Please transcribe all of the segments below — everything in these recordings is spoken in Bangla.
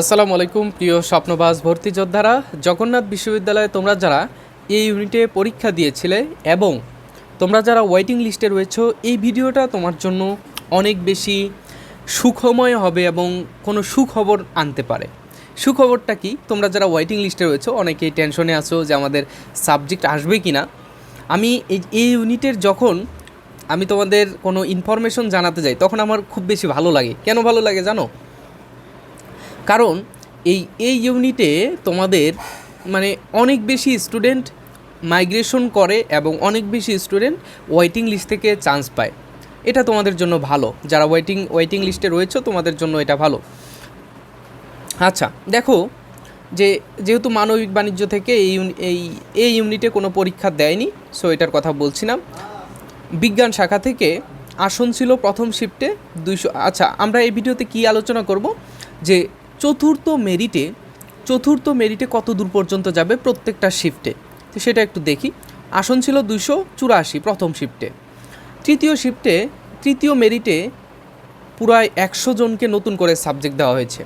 আসসালামু আলাইকুম, প্রিয় স্বপ্নবাস ভর্তি যোদ্ধারা। জগন্নাথ বিশ্ববিদ্যালয়ে তোমরা যারা এই ইউনিটে পরীক্ষা দিয়েছিলে এবং তোমরা যারা ওয়েটিং লিস্টে রয়েছো, এই ভিডিওটা তোমার জন্য অনেক বেশি সুখময় হবে এবং কোনো সুখবর আনতে পারে। সুখবরটা কি? তোমরা যারা ওয়েটিং লিস্টে রয়েছো, অনেকেই টেনশনে আছো যে আমাদের সাবজেক্ট আসবে কি না আমি এই এই ইউনিটের যখন আমি তোমাদের কোনো ইনফরমেশন জানাতে যাই, তখন আমার খুব বেশি ভালো লাগে। কেন ভালো লাগে জানো? কারণ এই এই ইউনিটে তোমাদের মানে অনেক বেশি স্টুডেন্ট মাইগ্রেশন করে এবং অনেক বেশি স্টুডেন্ট ওয়েটিং লিস্ট থেকে চান্স পায়। এটা তোমাদের জন্য ভালো। যারা ওয়েটিং ওয়েটিং লিস্টে রয়েছে, তোমাদের জন্য এটা ভালো। আচ্ছা দেখো যে, যেহেতু মানবিক বাণিজ্য থেকে এই এই এই ইউনিটে কোনো পরীক্ষা দেয়নি সো এটার কথা বলছি না বিজ্ঞান শাখা থেকে আসন ছিল প্রথম শিফটে দুইশো আচ্ছা আমরা এই ভিডিওতে কি আলোচনা করব? যে চতুর্থ মেরিটে চতুর্থ মেরিটে কত দূর পর্যন্ত যাবে প্রত্যেকটা শিফটে তো সেটা একটু দেখি। আসন ছিল দুইশো চুরাশি প্রথম শিফটে তৃতীয় শিফটে তৃতীয় মেরিটে পুরায় একশো জনকে নতুন করে সাবজেক্ট দেওয়া হয়েছে।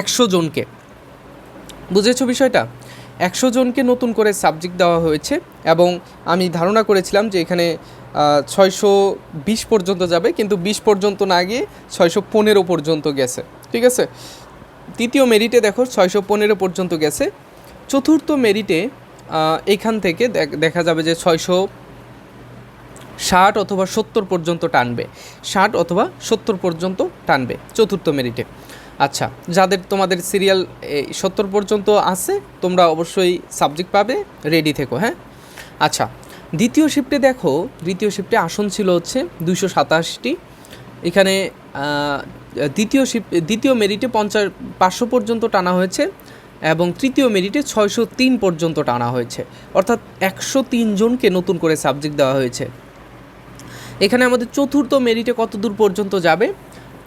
একশো জনকে। বুঝেছ বিষয়টা? একশো জনকে নতুন করে সাবজেক্ট দেওয়া হয়েছে এবং আমি ধারণা করেছিলাম যে এখানে ছয়শো বিশ পর্যন্ত যাবে, কিন্তু বিশ পর্যন্ত না গিয়ে ছয়শো পনেরো পর্যন্ত গেছে। ঠিক আছে? তৃতীয় মেরিটে দেখো ছয়শো পনেরো পর্যন্ত গেছে। চতুর্থ মেরিটে এখান থেকে দেখ- যাবে যে ছয়শো ষাট অথবা সত্তর পর্যন্ত টানবে। ষাট অথবা সত্তর পর্যন্ত টানবে চতুর্থ মেরিটে। আচ্ছা যাদের তোমাদের সিরিয়াল সত্তর পর্যন্ত আছে, তোমরা অবশ্যই সাবজেক্ট পাবে, রেডি থেকো হ্যাঁ? আচ্ছা দ্বিতীয় শিফটে দেখো, দ্বিতীয় শিফটে আসন ছিল হচ্ছে দুশো সাতাশটি। এখানে দ্বিতীয় দ্বিতীয় মেরিটে পঞ্চাশ, পাঁচশো পর্যন্ত টানা হয়েছে এবং তৃতীয় মেরিটে ছয়শো তিন পর্যন্ত টানা হয়েছে। অর্থাৎ একশো তিন জনকে নতুন করে সাবজেক্ট দেওয়া হয়েছে। এখানে আমাদের চতুর্থ মেরিটে কত দূর পর্যন্ত যাবে?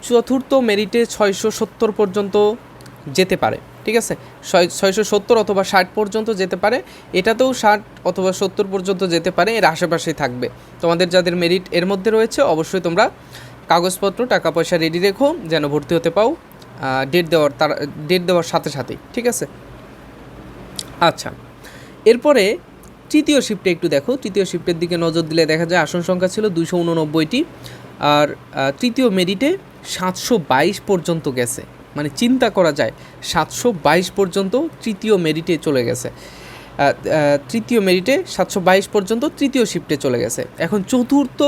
চতুর্থ মেরিটে ছয়শো সত্তর পর্যন্ত যেতে পারে, ঠিক আছে? ছয়- ছয়শো সত্তর অথবা ষাট পর্যন্ত যেতে পারে। এটাতেও ষাট অথবা সত্তর পর্যন্ত যেতে পারে, এর আশেপাশেই থাকবে। তোমাদের যাদের মেরিট এর মধ্যে রয়েছে, অবশ্যই তোমরা কাগজপত্র টাকা পয়সা রেডি রেখো, যেন ভর্তি হতে পাও। ডেট দেওয়ার তার ডেট দেওয়ার সাথে সাথেই, ঠিক আছে? আচ্ছা এরপরে তৃতীয় শিফটে একটু দেখো। তৃতীয় শিফটের দিকে নজর দিলে দেখা যায় আসন সংখ্যা ছিল দুশো উননব্বইটি। আর তৃতীয় মেরিটে সাতশো বাইশ পর্যন্ত গেছে। মানে চিন্তা করা যায়, সাতশো বাইশ পর্যন্ত তৃতীয় মেরিটে চলে গেছে। তৃতীয় মেরিটে সাতশো বাইশ পর্যন্ত তৃতীয় শিফটে চলে গেছে। এখন চতুর্থ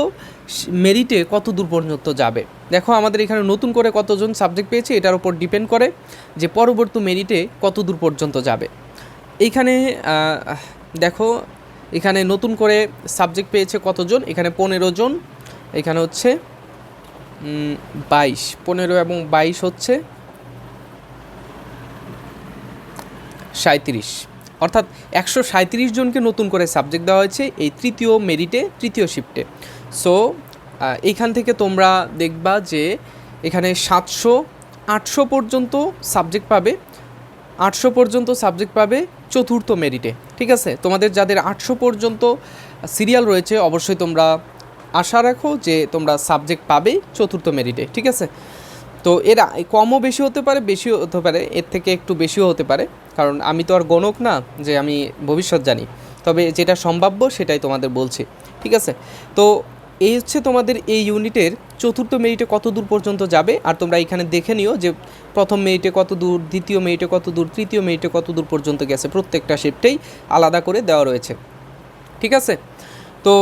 মেরিটে কত দূর পর্যন্ত যাবে? দেখো, আমাদের এখানে নতুন করে কতজন সাবজেক্ট পেয়েছে, এটার উপর ডিপেন্ড করে যে পরবর্তী মেরিটে কত দূর পর্যন্ত যাবে। এইখানে দেখো, এখানে নতুন করে সাবজেক্ট পেয়েছে কতজন? এখানে পনেরো জন। এখানে হচ্ছে বাইশ। পনেরো এবং বাইশ হচ্ছে সাঁত্রিশ অর্থাৎ একশো সাঁত্রিশ জনকে নতুন করে সাবজেক্ট দেওয়া হয়েছে এই তৃতীয় মেরিটে তৃতীয় শিফটে সো এইখান থেকে তোমরা দেখবা যে এখানে সাতশো, আটশো পর্যন্ত সাবজেক্ট পাবে, আটশো পর্যন্ত সাবজেক্ট পাবে চতুর্থ মেরিটে ঠিক আছে? তোমাদের যাদের আটশো পর্যন্ত সিরিয়াল রয়েছে, অবশ্যই তোমরা আশা রাখো যে তোমরা সাবজেক্ট পাবে চতুর্থ মেরিটে ঠিক আছে? তো এরা কমও বেশি হতে পারে, বেশিও হতে পারে, এর থেকে একটু বেশিও হতে পারে। কারণ আমি তো আর গণক না, যে আমি ভবিষ্যৎ জানি। তবে যেটা সম্ভাব্য সেটাই তোমাদের বলছি, ঠিক আছে? তো এই হচ্ছে তোমাদের এই ইউনিটের চতুর্থ মেরিটে কত দূর পর্যন্ত যাবে, আর তোমরা এখানে দেখে নিও যে প্রথম মেরিটে কত দূর, দ্বিতীয় মেরিটে কত দূর, তৃতীয় মেরিটে কত দূর পর্যন্ত গেছে, প্রত্যেকটা শিফটেই আলাদা করে দেওয়া রয়েছে। ঠিক আছে? তো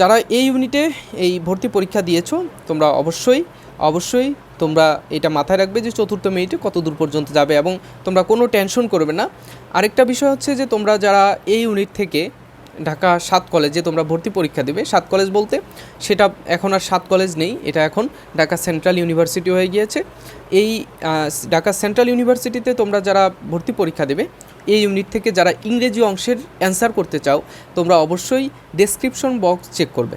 যারা এই ইউনিটে এই ভর্তি পরীক্ষা দিয়েছ, তোমরা অবশ্যই অবশ্যই তোমরা এটা মাথায় রাখবে যে চতুর্থ মিনিটে কত দূর পর্যন্ত যাবে এবং তোমরা কোনো টেনশন করবে না। আরেকটা বিষয় হচ্ছে যে তোমরা যারা এই ইউনিট থেকে ঢাকা সাত কলেজে তোমরা ভর্তি পরীক্ষা দেবে, সাত কলেজ বলতে সেটা এখন আর সাত কলেজ নেই, এটা এখন ঢাকা সেন্ট্রাল ইউনিভার্সিটি হয়ে গিয়েছে। এই ঢাকা সেন্ট্রাল ইউনিভার্সিটিতে তোমরা যারা ভর্তি পরীক্ষা দেবে, এই ইউনিট থেকে যারা ইংরেজি অংশের অ্যান্সার করতে চাও, তোমরা অবশ্যই ডেসক্রিপশন বক্স চেক করবে।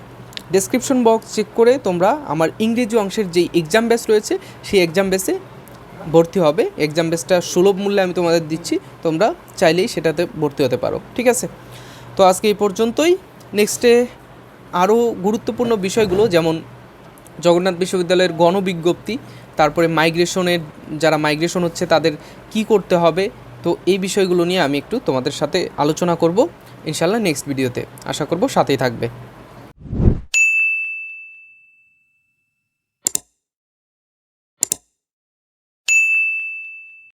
ডেসক্রিপশন বক্স চেক করে তোমরা আমার ইংরেজি অংশের যেই এক্সাম বেস রয়েছে, সেই এক্সাম বেসে ভর্তি হবে। এক্সাম বেসটা সুলভ মূল্যে আমি তোমাদের দিচ্ছি, তোমরা চাইলেই সেটাতে ভর্তি হতে পারো। ঠিক আছে? তো আজকে এই পর্যন্তই। নেক্সটে আরও গুরুত্বপূর্ণ বিষয়গুলো, যেমন জগন্নাথ বিশ্ববিদ্যালয়ের গণবিজ্ঞপ্তি, তারপরে মাইগ্রেশনের, যারা মাইগ্রেশন হচ্ছে তাদের কি করতে হবে, তো এই বিষয়গুলো নিয়ে আমি একটু তোমাদের সাথে আলোচনা করব। ইনশাল্লাহ নেক্সট ভিডিওতে আশা করব সাথেই থাকবে।